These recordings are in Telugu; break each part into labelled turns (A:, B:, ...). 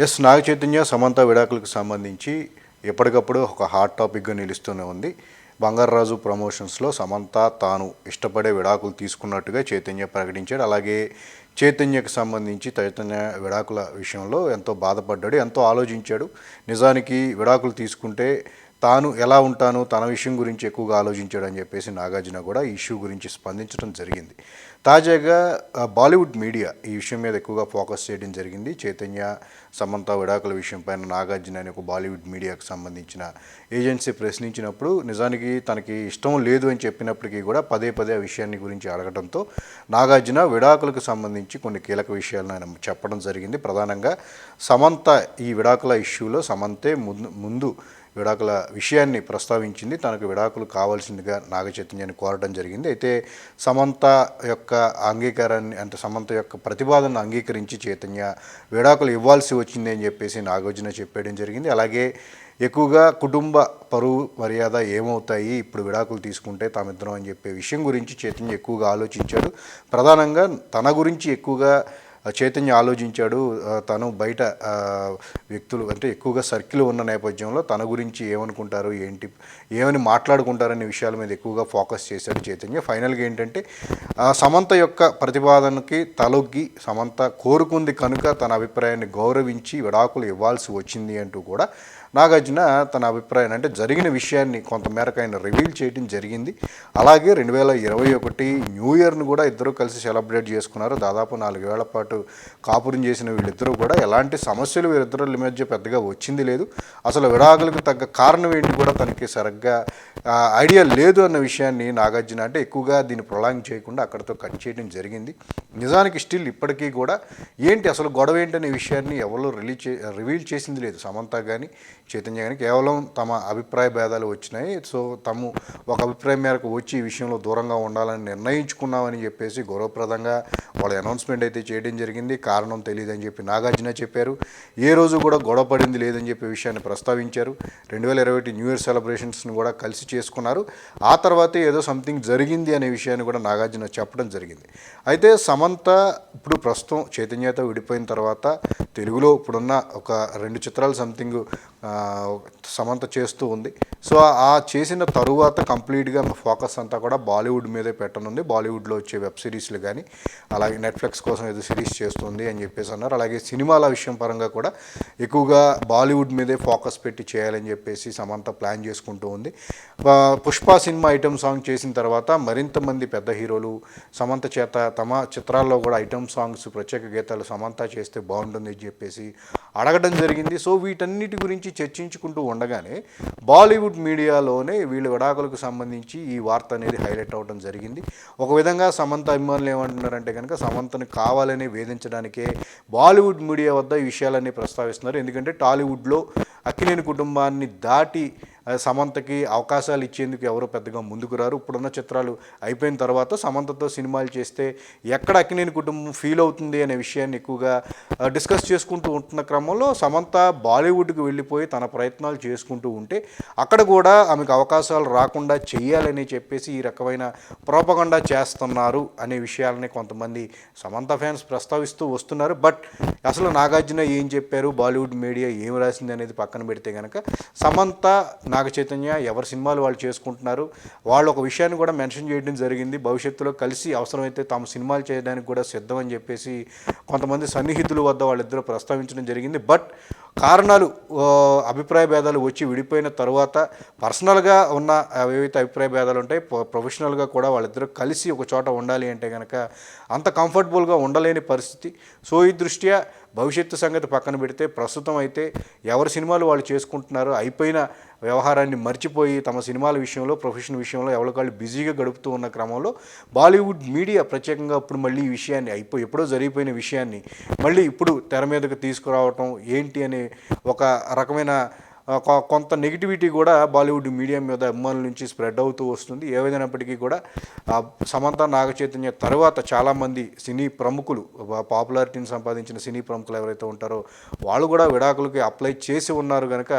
A: ఎస్ నాగ చైతన్య సమంత విడాకులకు సంబంధించి ఎప్పటికప్పుడు ఒక హాట్ టాపిక్గా నిలుస్తూనే ఉంది. బంగారరాజు ప్రమోషన్స్లో సమంత తాను ఇష్టపడే విడాకులు తీసుకున్నట్టుగా చైతన్య ప్రకటించాడు. అలాగే చైతన్యకు సంబంధించి చైతన్య విడాకుల విషయంలో ఎంతో బాధపడ్డాడు ఎంతో ఆలోచించాడు. నిజానికి విడాకులు తీసుకుంటే తాను ఎలా ఉంటాను తన విషయం గురించి ఎక్కువగా ఆలోచించాడు అని చెప్పేసి నాగార్జున కూడా ఈ ఇష్యూ గురించి స్పందించడం జరిగింది. తాజాగా బాలీవుడ్ మీడియా ఈ విషయం మీద ఎక్కువగా ఫోకస్ చేయడం జరిగింది. చైతన్య సమంత విడాకుల విషయం పైన నాగార్జున అనే ఒక బాలీవుడ్ మీడియాకు సంబంధించిన ఏజెన్సీ ప్రశ్నించినప్పుడు నిజానికి తనకి ఇష్టం లేదు అని చెప్పినప్పటికీ కూడా పదే పదే ఆ విషయాన్ని గురించి అడగడంతో నాగార్జున విడాకులకు సంబంధించి కొన్ని కీలక విషయాలను ఆయన చెప్పడం జరిగింది. ప్రధానంగా సమంత ఈ విడాకుల ఇష్యూలో సమంతే ముందు ముందు విడాకుల విషయాన్ని ప్రస్తావించింది. తనకు విడాకులు కావాల్సిందిగా నాగచైతన్యాన్ని కోరడం జరిగింది. అయితే సమంత యొక్క అంగీకారాన్ని అంటే సమంత యొక్క ప్రతిపాదనను అంగీకరించి చైతన్య విడాకులు ఇవ్వాల్సి వచ్చింది అని చెప్పేసి నాగార్జున చెప్పేయడం జరిగింది. అలాగే ఎక్కువగా కుటుంబ పరువు మర్యాద ఏమవుతాయి? ఇప్పుడు విడాకులు తీసుకుంటే తామిద్దరం అని చెప్పే విషయం గురించి చైతన్య ఎక్కువగా ఆలోచించాడు. ప్రధానంగా తన గురించి ఎక్కువగా చైతన్య ఆలోచించాడు. తను బయట వ్యక్తులు అంటే ఎక్కువగా సర్కిల్ ఉన్న నేపథ్యంలో తన గురించి ఏమనుకుంటారు? ఏంటి? ఏమని మాట్లాడుకుంటారనే విషయాల మీద ఎక్కువగా ఫోకస్ చేశాడు చైతన్య. ఫైనల్గా ఏంటంటే సమంత యొక్క ప్రతిపాదనకి తలొగ్గి సమంత కోరుకుంది కనుక తన అభిప్రాయాన్ని గౌరవించి విడాకులు ఇవ్వాల్సి వచ్చింది అంటూ కూడా నాగార్జున తన అభిప్రాయం అంటే జరిగిన విషయాన్ని కొంతమేరకు ఆయన రివీల్ చేయడం జరిగింది. అలాగే రెండు వేల ఇరవై ఒకటి న్యూ ఇయర్ను కూడా ఇద్దరు కలిసి సెలబ్రేట్ చేసుకున్నారు. దాదాపు నాలుగు వేల పాటు కాపురం చేసిన వీళ్ళిద్దరూ కూడా ఎలాంటి సమస్యలు వీరిద్దరు మధ్య పెద్దగా వచ్చింది లేదు. అసలు విడాకులకు తగ్గ కారణం ఏంటి కూడా తనకి సరిగ్గా ఐడియా లేదు అన్న విషయాన్ని నాగార్జున అంటే ఎక్కువగా దీన్ని ప్రొలాంగ్ చేయకుండా అక్కడితో కట్ చేయడం జరిగింది. నిజానికి స్టిల్ ఇప్పటికీ కూడా ఏంటి అసలు గొడవ ఏంటనే విషయాన్ని ఎవరు రిలీజ్ చే రివీల్ చేసింది లేదు. సమంత కానీ చైతన్య గారిని కేవలం తమ అభిప్రాయ భేదాలు వచ్చినాయి. సో తాము ఒక అభిప్రాయం మేరకు వచ్చి ఈ విషయంలో దూరంగా ఉండాలని నిర్ణయించుకున్నామని చెప్పేసి గౌరవప్రదంగా వాళ్ళ అనౌన్స్మెంట్ అయితే చేయడం జరిగింది. కారణం తెలియదని చెప్పి నాగార్జున చెప్పారు. ఏ రోజు కూడా గొడవ పడింది లేదని చెప్పే విషయాన్ని ప్రస్తావించారు. రెండు వేల ఇరవై ఒకటి న్యూ ఇయర్ సెలబ్రేషన్స్ని కూడా కలిసి చేసుకున్నారు. ఆ తర్వాత ఏదో సంథింగ్ జరిగింది అనే విషయాన్ని కూడా నాగార్జున చెప్పడం జరిగింది. అయితే సమంత ఇప్పుడు ప్రస్తుతం చైతన్యతో విడిపోయిన తర్వాత తెలుగులో ఇప్పుడున్న ఒక రెండు చిత్రాలు సంథింగ్ సమంత చేస్తూ ఉంది. సో ఆ చేసిన తరువాత కంప్లీట్గా ఫోకస్ అంతా కూడా బాలీవుడ్ మీదే పెట్టనుంది. బాలీవుడ్లో వచ్చే వెబ్ సిరీస్లు కానీ అలాగే నెట్ఫ్లిక్స్ కోసం ఏదో సిరీస్ చేస్తుంది అని చెప్పేసి అన్నారు. అలాగే సినిమాల విషయం పరంగా కూడా ఎక్కువగా బాలీవుడ్ మీదే ఫోకస్ పెట్టి చేయాలని చెప్పేసి సమంత ప్లాన్ చేసుకుంటూ ఉంది. పుష్ప సినిమా ఐటమ్ సాంగ్ చేసిన తర్వాత మరింత మంది పెద్ద హీరోలు సమంత చేత తమ చిత్రాల్లో కూడా ఐటమ్ సాంగ్స్ ప్రత్యేక గీతాలు సమంత చేస్తే బాగుంటుంది అని చెప్పేసి అడగడం జరిగింది. సో వీటన్నిటి గురించి చర్చించుకుంటూ ఉండగానే బాలీవుడ్ మీడియాలోనే వీళ్ళ విడాకులకు సంబంధించి ఈ వార్త అనేది హైలైట్ అవ్వడం జరిగింది. ఒక విధంగా సమంత అభిమానులు ఏమంటున్నారంటే కనుక సమంతను కావాలని వేధించడానికే బాలీవుడ్ మీడియా వద్ద ఈ విషయాలన్నీ ప్రస్తావిస్తున్నారు. ఎందుకంటే టాలీవుడ్లో అక్కిలేని కుటుంబాన్ని దాటి సమంతకి అవకాశాలు ఇచ్చేందుకు ఎవరు పెద్దగా ముందుకు రారు. ఇప్పుడున్న చిత్రాలు అయిపోయిన తర్వాత సమంతతో సినిమాలు చేస్తే ఎక్కడ అక్కినేని కుటుంబం ఫీల్ అవుతుంది అనే విషయాన్ని ఎక్కువగా డిస్కస్ చేసుకుంటూ ఉంటున్న క్రమంలో సమంత బాలీవుడ్కి వెళ్ళిపోయి తన ప్రయత్నాలు చేసుకుంటూ ఉంటే అక్కడ కూడా ఆమెకు అవకాశాలు రాకుండా చేయాలని చెప్పేసి ఈ రకమైన ప్రోపగండా చేస్తున్నారు అనే విషయాలని కొంతమంది సమంత ఫ్యాన్స్ ప్రస్తావిస్తూ వస్తున్నారు. బట్ అసలు నాగార్జున ఏం చెప్పారు? బాలీవుడ్ మీడియా ఏం రాసింది అనేది పక్కన పెడితే కనుక సమంత నాగ చైతన్య ఎవరి సినిమాలు వాళ్ళు చేసుకుంటున్నారు? వాళ్ళు ఒక విషయాన్ని కూడా మెన్షన్ చేయడం జరిగింది. భవిష్యత్తులో కలిసి అవసరమైతే తాము సినిమాలు చేయడానికి కూడా సిద్ధం అని చెప్పేసి కొంతమంది సన్నిహితుల వద్ద వాళ్ళిద్దరూ ప్రస్తావించడం జరిగింది. బట్ కారణాలు అభిప్రాయ భేదాలు వచ్చి విడిపోయిన తర్వాత పర్సనల్గా ఉన్న ఏవైతే అభిప్రాయ భేదాలు ఉంటాయి ప్రొ- ప్రొఫెషనల్గా కూడా వాళ్ళిద్దరూ కలిసి ఒక చోట ఉండాలి అంటే కనుక అంత కంఫర్టబుల్గా ఉండలేని పరిస్థితి. సో ఈ దృష్ట్యా భవిష్యత్తు సంగతి పక్కన పెడితే ప్రస్తుతం అయితే ఎవరి సినిమాలు వాళ్ళు చేసుకుంటున్నారో అయిపోయిన వ్యవహారాన్ని మర్చిపోయి తమ సినిమాల విషయంలో ప్రొఫెషన్ విషయంలో ఎవరికాళ్ళు బిజీగా గడుపుతూ ఉన్న క్రమంలో బాలీవుడ్ మీడియా ప్రత్యేకంగా ఇప్పుడు మళ్ళీ ఈ విషయాన్ని అయిపోయి ఎప్పుడో జరిగిపోయిన విషయాన్ని మళ్ళీ ఇప్పుడు తెర మీదకు తీసుకురావటం ఏంటి అనే ఒక రకమైన కొంత నెగిటివిటీ కూడా బాలీవుడ్ మీడియా మీద అభిమానుల నుంచి స్ప్రెడ్ అవుతూ వస్తుంది. ఏదైనప్పటికీ కూడా సమంత నాగచైతన్య తర్వాత చాలామంది సినీ ప్రముఖులు పాపులారిటీని సంపాదించిన సినీ ప్రముఖులు ఎవరైతే ఉంటారో వాళ్ళు కూడా విడాకులకి అప్లై చేసి ఉన్నారు కనుక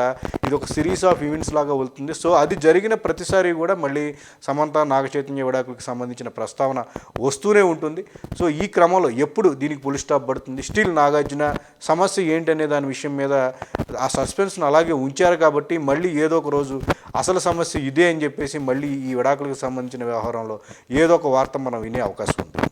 A: ఇది ఒక సిరీస్ ఆఫ్ ఈవెంట్స్ లాగా వెళ్తుంది. సో అది జరిగిన ప్రతిసారి కూడా మళ్ళీ సమంత నాగచైతన్య విడాకులకు సంబంధించిన ప్రస్తావన వస్తూనే ఉంటుంది. సో ఈ క్రమంలో ఎప్పుడు దీనికి పులి స్టాప్ పడుతుంది? స్టిల్ నాగార్జున సమస్య ఏంటనే దాని విషయం మీద ఆ సస్పెన్స్ను అలాగే ఉంచారు కాబట్టి మళ్ళీ ఏదో ఒక రోజు అసలు సమస్య ఇదే అని చెప్పేసి మళ్ళీ ఈ విడాకులకు సంబంధించిన వ్యవహారంలో ఏదో ఒక వార్త మనం వినే అవకాశం ఉంది.